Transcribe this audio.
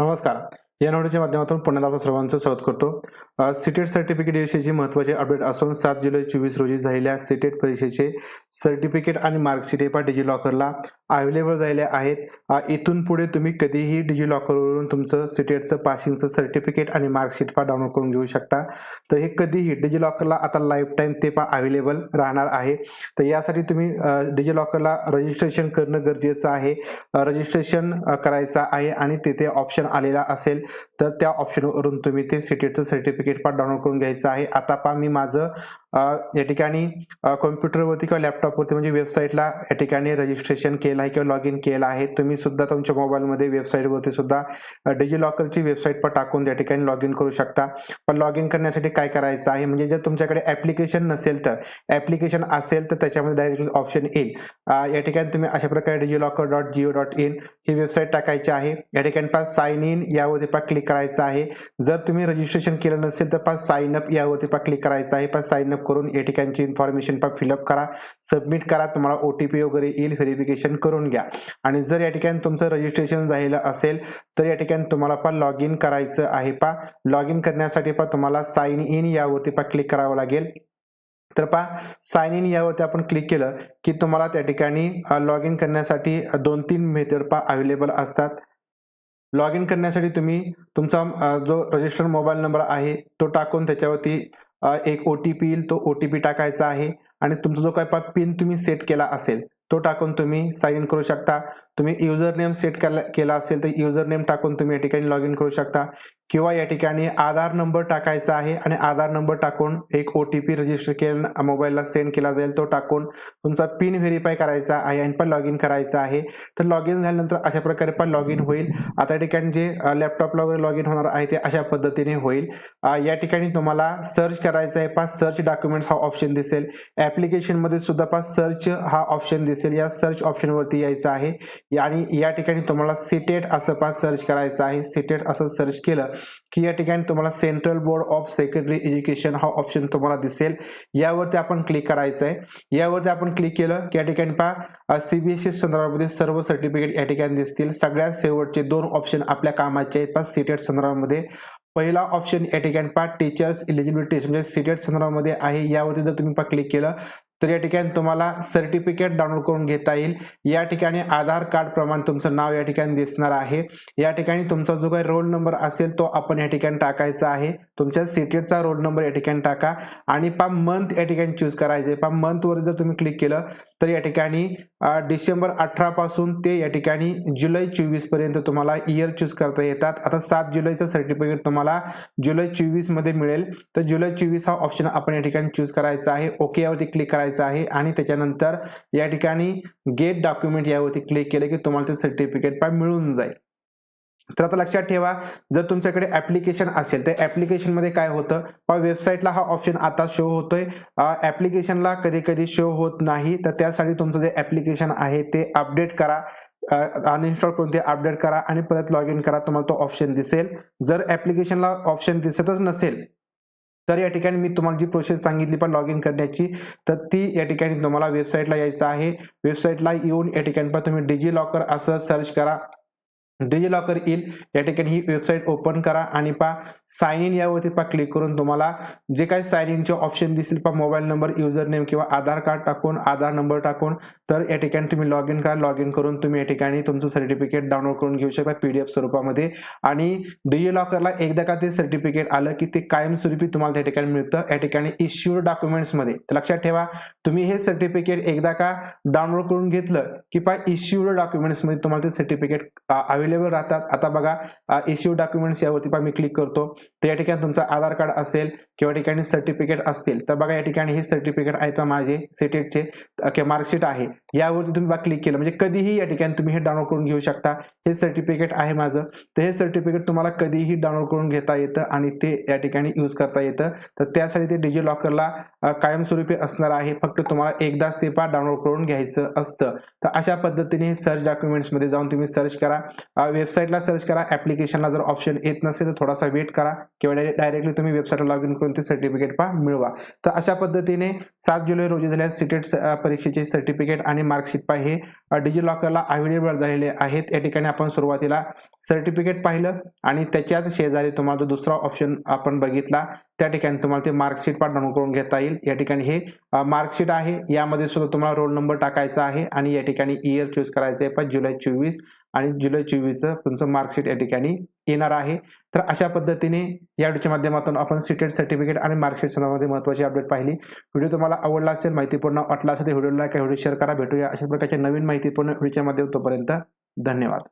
नमस्कार. या नोटीच्या माध्यमातून पुण्यात आपलं सर्वांचं स्वागत करतो. सिटेट सर्टिफिकेट विषयीची महत्त्वाचे अपडेट असून सात जुलै चोवीस रोजी झालेल्या सिटेट परीक्षेचे सर्टिफिकेट आणि मार्कशीट हे डिजी अवेलेबल झालेले आहेत. इथून पुढे तुम्ही कधीही डिजी लॉकरवरून तुमचं सिटेटचं पासिंगचं सर्टिफिकेट आणि मार्कशीट पा डाउनलोड करून घेऊ शकता. तर हे कधीही डिजी लॉकरला आता लाईफ टाईम ते पा अवेलेबल राहणार आहे. तर यासाठी तुम्ही डिजी लॉकरला रजिस्ट्रेशन करणं गरजेचं आहे. रजिस्ट्रेशन करायचं आहे आणि तिथे ऑप्शन आलेला असेल तर त्या ऑप्शनवरून तुम्ही ते सिटेटचं सर्टिफिकेट पण डाउनलोड करून घ्यायचं आहे. आता पहा मी माझं या ठिकाणी कॉम्प्युटरवरती किंवा लॅपटॉपवरती म्हणजे वेबसाईटला या ठिकाणी रजिस्ट्रेशन केलं आहे किंवा लॉग इन केलं आहे. तुम्ही सुद्धा तुमच्या मोबाईलमध्ये वेबसाईटवरती सुद्धा डिजी लॉकरची वेबसाईट पण टाकून त्या ठिकाणी लॉग इन करू शकता. पण लॉग इन करण्यासाठी काय करायचं आहे? म्हणजे जर तुमच्याकडे ॲप्लिकेशन नसेल तर ॲप्लिकेशन असेल तर त्याच्यामध्ये डायरेक्ट ऑप्शन येईल. या ठिकाणी तुम्ही अशा प्रकारे DigiLocker dot Jio dot in he website टाकायची आहे. या ठिकाणी पास साईन इन यावरती पा क्लिक करायचं आहे. जर तुम्ही रजिस्ट्रेशन केलं नसेल तर पास साईन अप यावरती पण क्लिक करायचं आहे. पास साईन अप करून या ठिकाणची इन्फॉर्मेशन पण फिलअप करा. सबमिट करा. तुम्हाला ओ टी पी वगैरे येईल व्हेरिफिकेशन करून घ्या. आणि जर या ठिकाणी तुमचं रजिस्ट्रेशन झालेलं असेल तर या ठिकाणी तुम्हाला पण लॉग इन करायचं आहे पा लॉग इन करण्यासाठी पा तुम्हाला साईन इन यावरती पा क्लिक करावं लागेल. तर पहा साइन इन यावरती आपण क्लिक केलं की तुम्हाला त्या ठिकाणी लॉग इन करण्यासाठी दोन तीन मेथड पा अवेलेबल असतात. लॉग इन करण्यासाठी तुम्ही तुमचा जो रजिस्टर्ड मोबाईल नंबर आहे तो टाकून त्याच्यावरती एक ओ टी पी येईल तो ओ टी पी टाकायचा आहे. आणि तुमचा जो काय पिन तुम्ही सेट केला असेल तो टाकून तुम्ही साइन इन करू शकता. तुम्ही युजर नेम सेट केला केला असेल तर युजर नेम टाकून तुम्ही या ठिकाणी लॉग इन करू शकता. किंवा या ठिकाणी आधार नंबर टाकायचा आहे आणि आधार नंबर टाकून एक ओ टी पी रजिस्टर केला मोबाईलला सेंड केला जाईल तो टाकून तुमचा पिन व्हेरीफाय करायचा आहे आणि पण लॉग इन करायचं आहे. तर लॉग इन झाल्यानंतर अशा प्रकारे पण लॉग इन होईल. आता या ठिकाणी जे लॅपटॉपला वगैरे लॉग इन होणार आहे ते अशा पद्धतीने होईल. या ठिकाणी तुम्हाला सर्च करायचं आहे पास सर्च डॉक्युमेंट्स हा ऑप्शन दिसेल. ॲप्लिकेशनमध्ये सुद्धा पास सर्च हा ऑप्शन दिसेल. या सर्च ऑप्शनवरती यायचं आहे. आणि या ठिकाणी तुम्हाला सिटेट असं पास सर्च करायचं आहे. सिटेट असं सर्च केलं की या ठिकाणी तुम्हाला central board of secondary education हा ऑप्शन तुम्हाला दिसेल. यावरती आपण क्लिक करायचं आहे. यावरती आपण क्लिक केलं की या ठिकाणी पहा सीबीएसई संदर्भामध्ये सर्व सर्टिफिकेट या ठिकाणी दिसतील. सगळ्यात शेवटचे दोन ऑप्शन आपल्या कामाचे आहेत. पहा सिटेट संदर्भामध्ये. पहिला ऑप्शन या ठिकाणी पहा टीचर्स इलिजिबिलिटी म्हणजे सीटेट संदर्भामध्ये आहे. यावरती जर तुम्ही पहा क्लिक केलं तर या ठिकाणी तुम्हाला सर्टिफिकेट डाउनलोड करून घेता येईल. या ठिकाणी आधार कार्ड प्रमाण तुमचं नाव या ठिकाणी दिसणार आहे. या ठिकाणी तुमचा जो काही रोल नंबर असेल तो आपण या ठिकाणी टाकायचा आहे. तुमच्या सिटेटचा रोल नंबर या ठिकाणी टाका आणि पा मंथ या ठिकाणी चूज करायचे पा मंथवर जर तुम्ही क्लिक केलं तर या ठिकाणी डिसेंबर अठरापासून ते या ठिकाणी जुलै चोवीसपर्यंत तुम्हाला इयर चूज करता येतात. आता सात जुलैचं सर्टिफिकेट तुम्हाला जुलै चोवीसमध्ये मिळेल. तर जुलै चोवीस हा ऑप्शन आपण या ठिकाणी चूज करायचा आहे. ओके यावरती क्लिक करायचं आहे आणि त्याच्यानंतर या ठिकाणी गेट डॉक्युमेंट यावरती क्लिक केलं की तुम्हाला ते सर्टिफिकेट पण मिळून जाईल. तर आता लक्षात ठेवा जर तुमच्याकडे ऍप्लिकेशन असेल तर ऍप्लिकेशनमध्ये काय होतं? पहा वेबसाईटला हा ऑप्शन आता शो होतोय. ऍप्लिकेशनला कधी कधी शो होत नाही तर त्यासाठी तुमचं जे ऍप्लिकेशन आहे ते अपडेट करा. अनइन्स्टॉल करून ते अपडेट करा आणि परत लॉग इन करा तुम्हाला तो ऑप्शन दिसेल. जर ऍप्लिकेशनला ऑप्शन दिसतच नसेल तर या ठिकाणी मी तुम्हाला जी प्रोसेस सांगितली पण लॉग इन करण्याची तर ती या ठिकाणी तुम्हाला वेबसाईटला यायचं आहे. वेबसाईटला येऊन या ठिकाणी पण तुम्ही डिजी लॉकर असं सर्च करा. डिजी लॉकर येईल. या ठिकाणी ही वेबसाईट ओपन करा आणि पा साइन इन यावरती पा क्लिक करून तुम्हाला जे काही साइन इनचे ऑप्शन दिसतील पा मोबाईल नंबर युजर नेम किंवा आधार कार्ड टाकून आधार नंबर टाकून तर या ठिकाणी तुम्ही लॉग इन करा. लॉग इन करून तुम्ही या ठिकाणी तुमचं सर्टिफिकेट डाउनलोड करून घेऊ शकता पीडीएफ स्वरूपामध्ये. आणि डिजी लॉकरला एकदा का ते सर्टिफिकेट आलं की ते कायमस्वरूपी तुम्हाला त्या ठिकाणी मिळतं. या ठिकाणी इश्यूड डॉक्युमेंट्समध्ये तर लक्षात ठेवा तुम्ही हे सर्टिफिकेट एकदा का डाउनलोड करून घेतलं की पा इश्यूड डॉक्युमेंट्समध्ये तुम्हाला ते सर्टिफिकेट अवेलेबल राहतात. आता बघा इश्यू डॉक्युमेंट्स यावरती मी क्लिक करतो. तर या ठिकाणी तुमचा आधार कार्ड असेल किंवा ठिकाणी सर्टिफिकेट असतील तर बघा या ठिकाणी हे सर्टिफिकेट आहेत का माझे? सेटेटचे किंवा मार्कशीट आहे. यावरती तुम्ही बघा क्लिक केलं. म्हणजे कधीही या ठिकाणी तुम्ही हे डाउनलोड करून घेऊ शकता. हे सर्टिफिकेट आहे माझं. तर हे सर्टिफिकेट तुम्हाला कधीही डाउनलोड करून घेता येतं आणि ते या ठिकाणी यूज करता येतं. तर त्यासाठी ते डिजी लॉकरला कायमस्वरूपी असणार आहे. फक्त तुम्हाला एकदाच ते पा डाउनलोड करून घ्यायचं असतं. तर अशा पद्धतीने हे सर्च डॉक्युमेंट्समध्ये जाऊन तुम्ही सर्च करा. वेबसाईटला सर्च करा. ऍप्लिकेशनला जर ऑप्शन येत नसेल तर थोडासा वेट करा किंवा डायरेक्टली तुम्ही वेबसाईटला लॉग इन करून ते सर्टिफिकेट पा मिळवा. तर अशा पद्धतीने सात जुलै रोजी झालेल्या सिटेट परीक्षेचे सर्टिफिकेट आणि मार्कशीट पा हे डिजी लॉकरला अवेलेबल झालेले आहेत. या ठिकाणी आपण सुरुवातीला सर्टिफिकेट पाहिलं आणि त्याच्याच शेजारी तुम्हाला जो दुसरा ऑप्शन आपण बघितला त्या ठिकाणी तुम्हाला ते मार्कशीट पण डाउनलोड करून घेता येईल. या ठिकाणी हे मार्कशीट आहे. यामध्ये सुद्धा तुम्हाला रोल नंबर टाकायचा आहे आणि या ठिकाणी इयर चूज करायचं आहे. पण जुलै चोवीस आणि जुलै चोवीसचं तुमचं मार्कशीट या ठिकाणी येणार आहे. तर अशा पद्धतीने या व्हिडिओच्या माध्यमातून आपण सिटेड सर्टिफिकेट आणि मार्कशीट संदर्भामध्ये महत्त्वाची अपडेट पाहिली. व्हिडिओ तुम्हाला आवडला असेल माहितीपूर्ण वाटला असेल तर व्हिडिओला काय व्हिडिओ शेअर करा. भेटूया अशा प्रकारच्या नवीन माहितीपूर्ण व्हिडिओच्या माध्यम तोपर्यंत धन्यवाद.